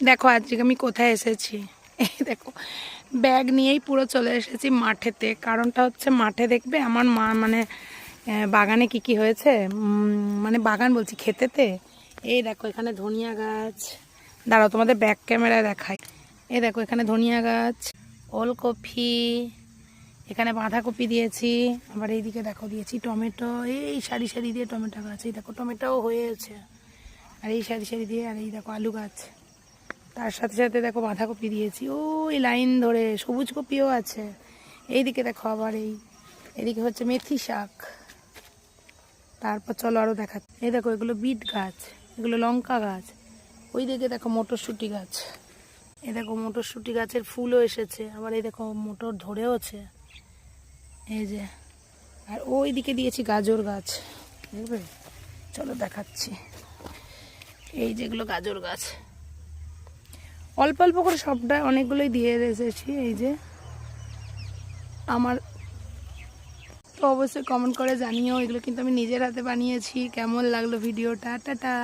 দেখো, আজকে আমি কোথায় এসেছি? এই দেখো, ব্যাগ নিয়েই পুরো চলে এসেছি মাঠেতে। কারণটা হচ্ছে মাঠে দেখবে আমার মা মানে বাগানে কি কি হয়েছে? মানে বাগান বলছি খেতেতে এই দেখো, এখানে ধনিয়া গাছ। দাঁড়াও, তোমাদের ব্যাক ক্যামেরায় দেখাই। এই দেখো, এখানে ধনিয়া গাছ, ওলকপি, এখানে বাঁধাকপি দিয়েছি। আবার এইদিকে দেখো, দিয়েছি টমেটো। এই সারি সারি দিয়ে টমেটো গাছ, এই দেখো, টমেটোও হয়েছে। আর এই সারি সারি দিয়ে, আর এই দেখো আলু গাছ। তার সাথে সাথে দেখো বাঁধাকপি দিয়েছি। ওই লাইন ধরে সবুজ কপিও আছে। এইদিকে দেখো আবার এই, এদিকে হচ্ছে মেথি শাক। তারপর চলো আরও দেখা। এই দেখো, এগুলো বিট গাছ, এগুলো লঙ্কা গাছ। ওই দিকে দেখো মটরশুঁটি গাছ। এ দেখো মটরশুঁটি গাছের ফুলও এসেছে। আবার এই দেখো মোটর ধরেওছে। এই যে, আর ওই দিকে দিয়েছি গাজর গাছ। দেখবে? চলো দেখাচ্ছি। এই যেগুলো গাজর গাছ। অল্প অল্প করে সবটা অনেকগুলোই দিয়ে এসেছি এই যে। আমার তো অবশ্যই কমেন্ট করে জানিও, এগুলো কিন্তু আমি নিজের হাতে বানিয়েছি। কেমন লাগল ভিডিওটা টাটা।